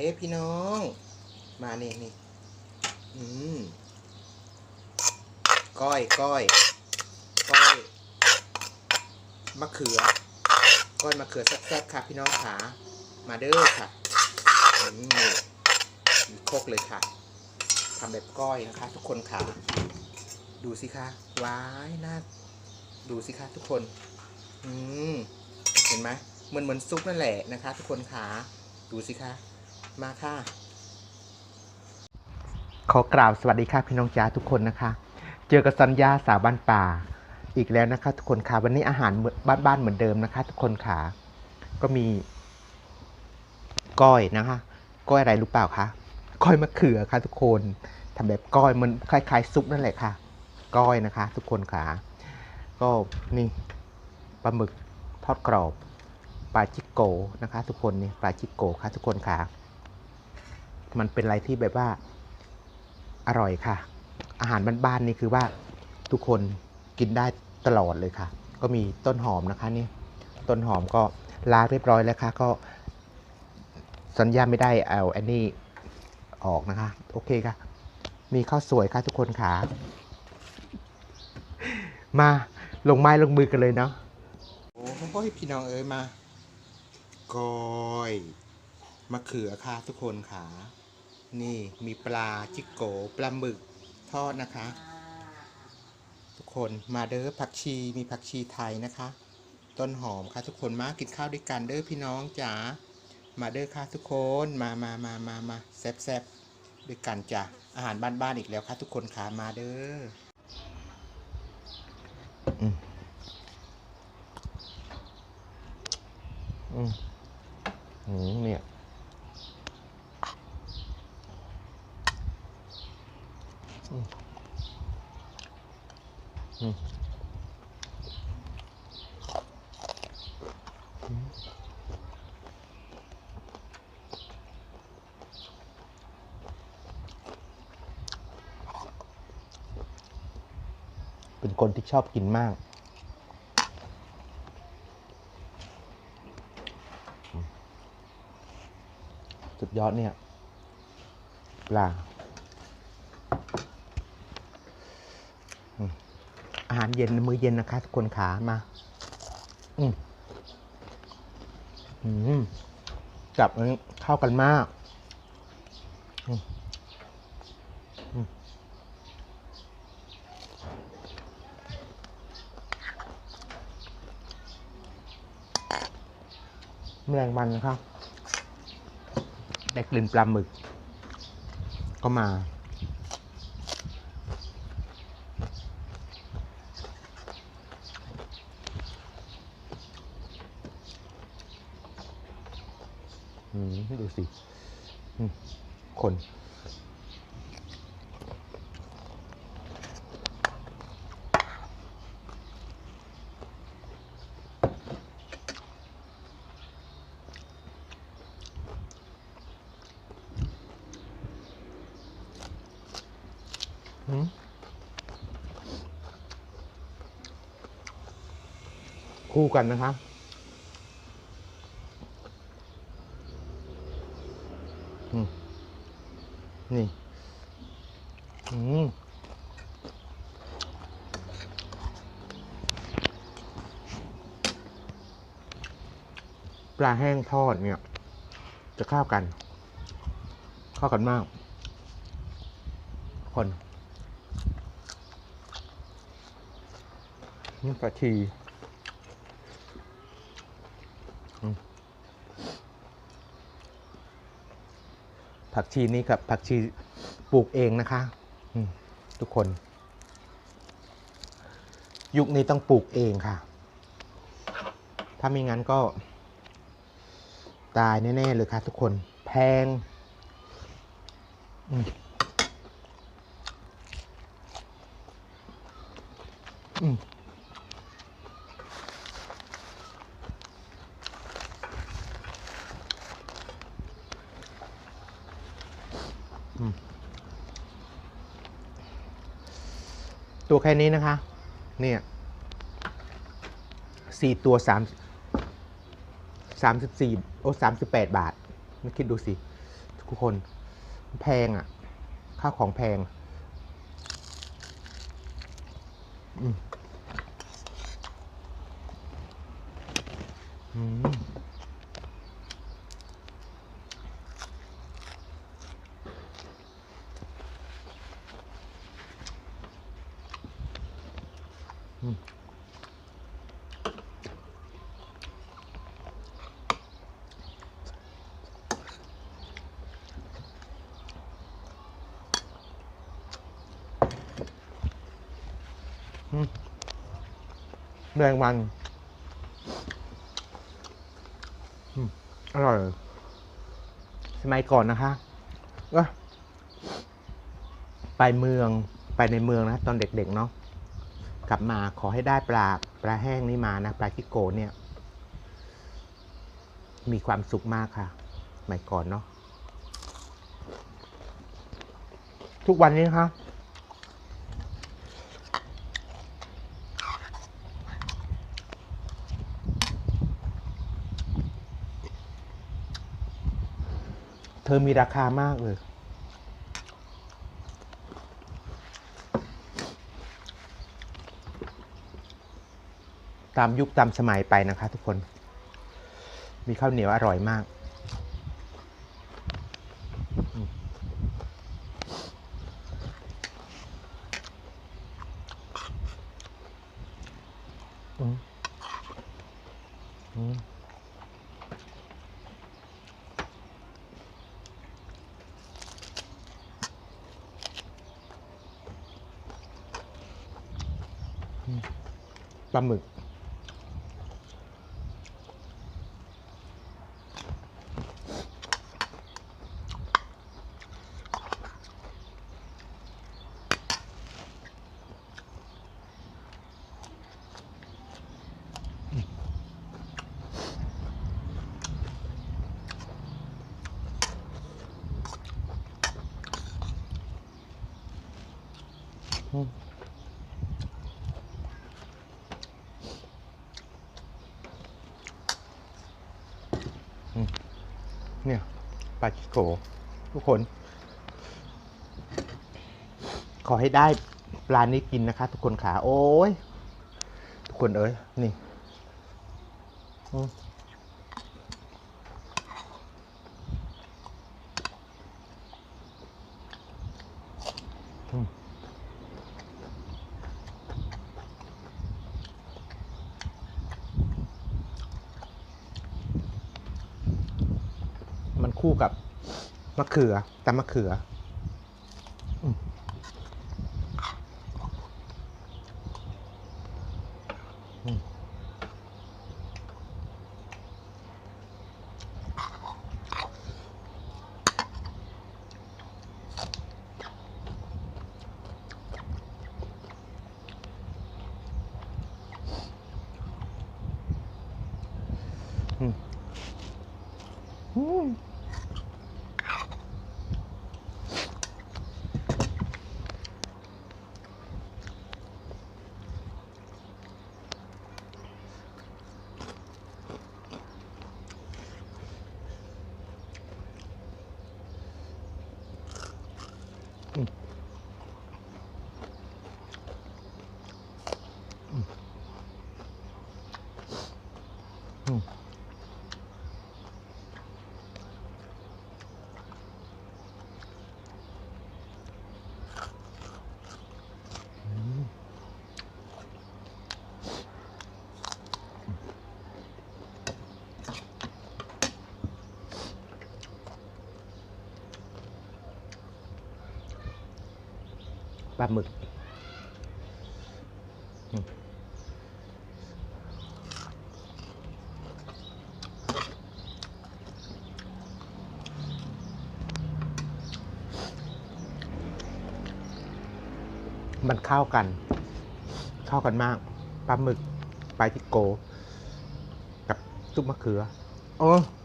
ด้พี่น้อง มานี่นี่อืมก้อยก้อยก้อยมะเขือ ก้อยมะเขือแซ่บๆค่ะ พี่น้องขามาเด้อค่ะมนี่มีโคกเลยค่ะทำแบบก้อยนะคะ ทุกคนค่ะ ดูสิคะว้ายน่าดูสิคะทุกคน อืมเห็นไหมเหมือนเหมือนซุปนั่นแหละนะคะ ทุกคนค่ะดูสิคะ มาค่ะ ขอกราบสวัสดีค่ะพี่น้องจ้าทุกคนนะคะ เจอกับสัญญาสาวบ้านป่า อีกแล้วนะคะทุกคนค่ะ วันนี้อาหารบ้านบ้านๆเหมือนเดิมนะคะ ทุกคนค่ะ ก็มี ก้อยนะคะ ก้อยอะไรรู้เปล่าคะ ก้อยมะเขือค่ะทุกคนทำแบบก้อยมันคล้ายๆซุปนั่นแหละค่ะ ก้อยนะคะ ทุกคนค่ะ ก็นี่ปลาหมึกทอดกรอบปลาจิโกนะคะ ทุกคนนี่ปลาจิโกค่ะทุกคนค่ะ มันเป็นอะไรที่แบบว่าอร่อยค่ะ อาหารบ้านๆนี่คือว่าทุกคนกินได้ตลอดเลยค่ะ ก็มีต้นหอมนะคะนี่ต้นหอมก็ล้างเรียบร้อยแล้วค่ะ ก็สัญญาไม่ได้เอาอันนี้ออกนะคะ โอเคค่ะ มีข้าวสวยค่ะทุกคนค่ะมาลงไม้ลงมือกันเลยเนาะโอ้ยพี่น้องเอ้ยมาก้อยมะเขือค่ะทุกคนค่ะ นี่มีปลาจิกโกปลาหมึกทอดนะคะ ทุกคนมาเด้อผักชีมีผักชีไทยนะคะ ต้นหอมค่ะทุกคนมากินข้าวด้วยกันเด้อพี่น้องจ๋ามาเด้อค่ะทุกคนมามามามามาแซ่บแซบด้วยกันจ้ะอาหารบ้านๆอีกแล้วค่ะทุกคนค่ะมาเด้ออืมอืมอืมเนี่ย เป็นคนที่ชอบกินมาก สุดยอดเนี่ย ปลา อาหาร เย็นมื้อเย็นนะคะทุกคนขามา อืมอืมจับอันนี้เข้ากันมากอืมอืมแมลงวันนะครับได้กลิ่นปลาหมึก ก็มา ดูสิคนคู่กันนะครับ อืมนี่ อืม ปลาแห้งทอดเนี่ย จะเข้ากัน เข้ากันมาก คนนี่ปลาชีผักชีนี่กับ ผักชีปลูกเองนะคะทุกคน ยุคนี้ต้องปลูกเองค่ะ ถ้าไม่งั้นก็ ตายแน่ ๆ เลยค่ะทุกคนแพงอืมตัวแค่นี้นะคะ เนี่ยสี่ตัวสาม สามสิบสี่โอ้สามสิบแปดบาทมาคิดดูสิ ทุกคน แพงอะ่ะข้าวของแพง อืมอืม แรงมันอร่อย สมัยก่อนนะคะก็ไปเมืองไปในเมืองนะ ตอนเด็กๆเนาะกลับมาขอให้ได้ปลาปลาแห้งนี้มานะปลาจิโกเนี่ย มีความสุขมากค่ะสมัยก่อนเนาะทุกวันนี้นะคะ ธอมีราคามากเลย ตามยุคตามสมัยไปนะคะทุกคน มีข้าวเหนียวอร่อยมาก อืมอืมอืมอืม ปลาหมึกอืมอืมเนี่ยปลาชิ โถทุกคน ขอให้ได้ปลานี้กินนะคะ ทุกคนขาโอ้ย ทุกคนเอ้ย นี่อืมอืม มันคู่กับ มะเขือตำมะเขืออืม ปลาหมึกมันเข้ากัน เข้ากันมากปลาหมึกปลาทิโก กับซุปมะเขือ โอ้อื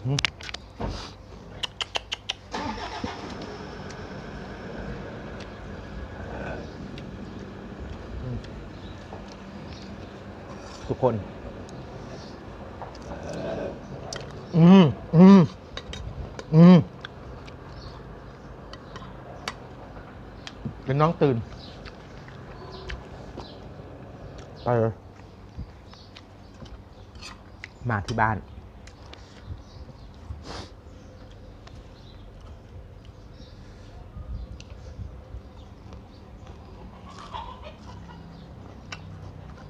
ทุกคน อืม อืม อืมเป็นน้องตื่น ไปเลยมาที่บ้าน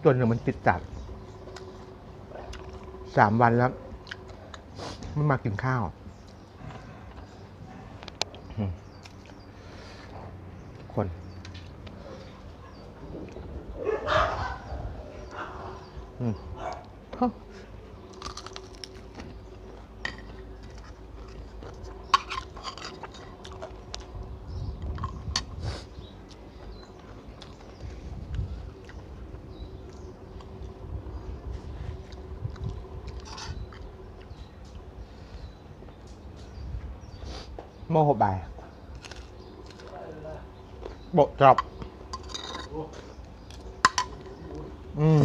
จนหนึ่งมันติดจัดสามวันแล้วไม่มากินข้าว คน อืม โมโหบายบกจอบอืม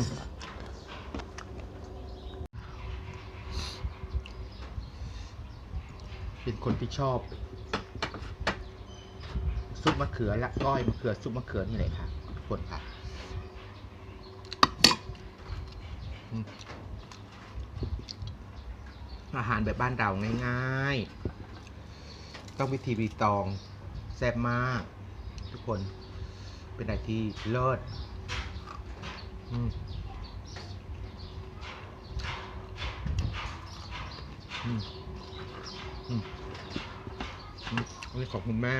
เป็นคนที่ชอบ ซุปมะเขือและก้อยมะเขือซุปมะเขือนี่แหละค่ะทุกคนค่ะอืมอาหารแบบบ้านเราง่าย ๆ ต้องวิธีรีตองแซ่บมาก ทุกคนเป็นอะไรที่เลิศอืมอืมอืมอันนี้ขอบคุณแม่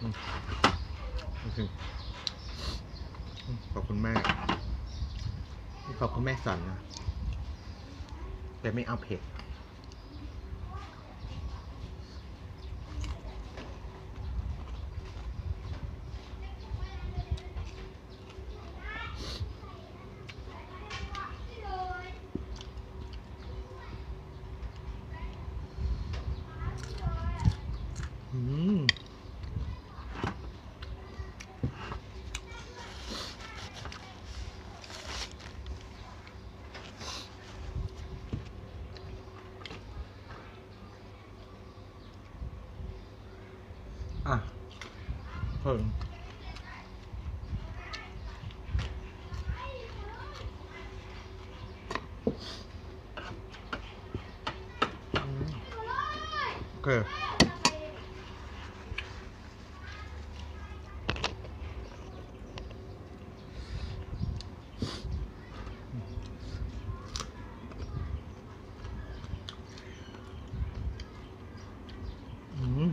อืมโอเคขอบคุณแม่ขอบคุณแม่สอนนะแต่ไม่เอาเผ็ด อืม อะ เพิ่มอืมโอเค อืม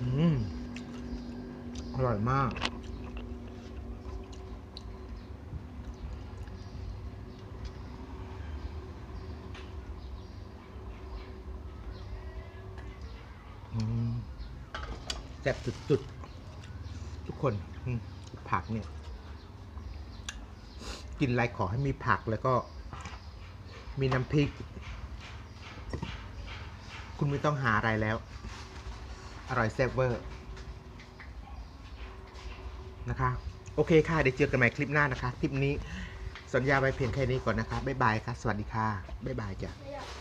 อืม อยมาก แซ่บสุดๆ ทุกคนผักเนี่ย กินอะไรขอให้มีผักแล้วก็ มีน้ำพริก คุณไม่ต้องหาอะไรแล้ว อร่อยแซ่บเวอร์ นะคะ โอเคค่ะ เดี๋ยวเจอกันใหม่คลิปหน้านะคะ คลิปนี้สัญญาไว้เพียงแค่นี้ก่อนนะคะ บ๊ายบายค่ะ สวัสดีค่ะ บ๊ายบายจ้ะ